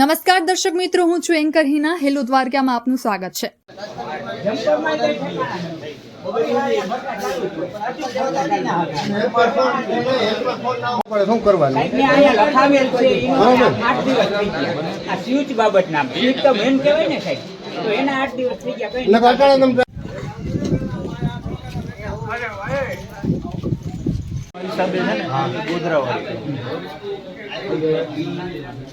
નમસ્કાર દર્શક મિત્રો હું છું એન્કર હિના. હેલો દ્વારકામાં આપનું સ્વાગત છે. શું કરવાનું? સાહેબ, મેં અહીંયા લખાવેલ છે એનું આઠ દિવસ થઈ ગયા. આ સ્વિચ બાબતના તો મેન કહેવાય ને સાહેબ. તો એના આઠ દિવસ થઈ ગયા કઈ એટલે કાકાને તમે હિસાબે છે ને? ગોધરાવાળી.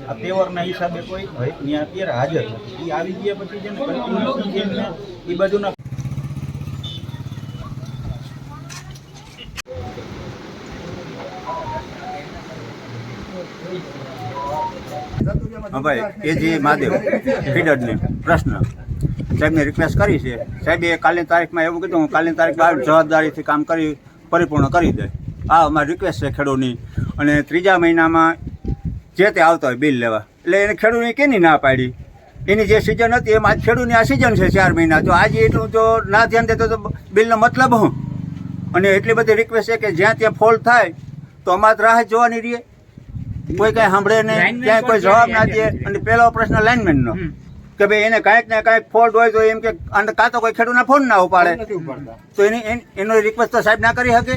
આ તહેવારના હિસાબે કોઈ હોય અત્યારે હાજર નથી. એ આવી ગયા પછી છે ને એ બાજુના ભાઈ એ જે મહાદેવ ફીડરની પ્રશ્ન. સાહેબને રિક્વેસ્ટ કરી છે. સાહેબે કાલની તારીખમાં એવું કીધું હું કાલની તારીખમાં જવાબદારીથી કામ કરી પરિપૂર્ણ કરી દે. આ અમારી રિક્વેસ્ટ છે ખેડૂતની. અને ત્રીજા મહિનામાં જે તે આવતા હોય બિલ લેવા. એટલે એને ખેડૂતને કેની ના પાડી? એની જે સિઝન હતી એમાં આજ ખેડૂતની આ સિઝન છે ચાર મહિના. તો આજે એટલું તો ના ધ્યાન દેતો તો બિલનો મતલબ હું અને એટલી બધી રિક્વેસ્ટ છે કે જ્યાં ત્યાં ફોલ્ટ થાય તો અમારે રાહ જોવાની રહીએ કોઈ કાંઈ સાંભળે નહીં ક્યાંય કોઈ જવાબ ના દે. અને પેલો પ્રશ્ન લાઇનમેનનો. કે ભાઈ એને કાંઈક ને કાંઈક ફોલ્ટ હોય તો એમ કે કાં તો કોઈ ખેડૂતના ફોન ના ઉપાડે. નથી તો એની એનો રિક્વેસ્ટ તો સાહેબ ના કરી શકે.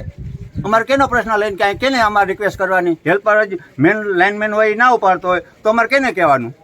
અમારે કેનો પ્રશ્ન લઈને ક્યાંય કેને અમારે રિક્વેસ્ટ કરવાની? હેલ્પર જ મેન લાઇનમેન હોય ના ઉપાડતો હોય, તો અમારે કેને કહેવાનું?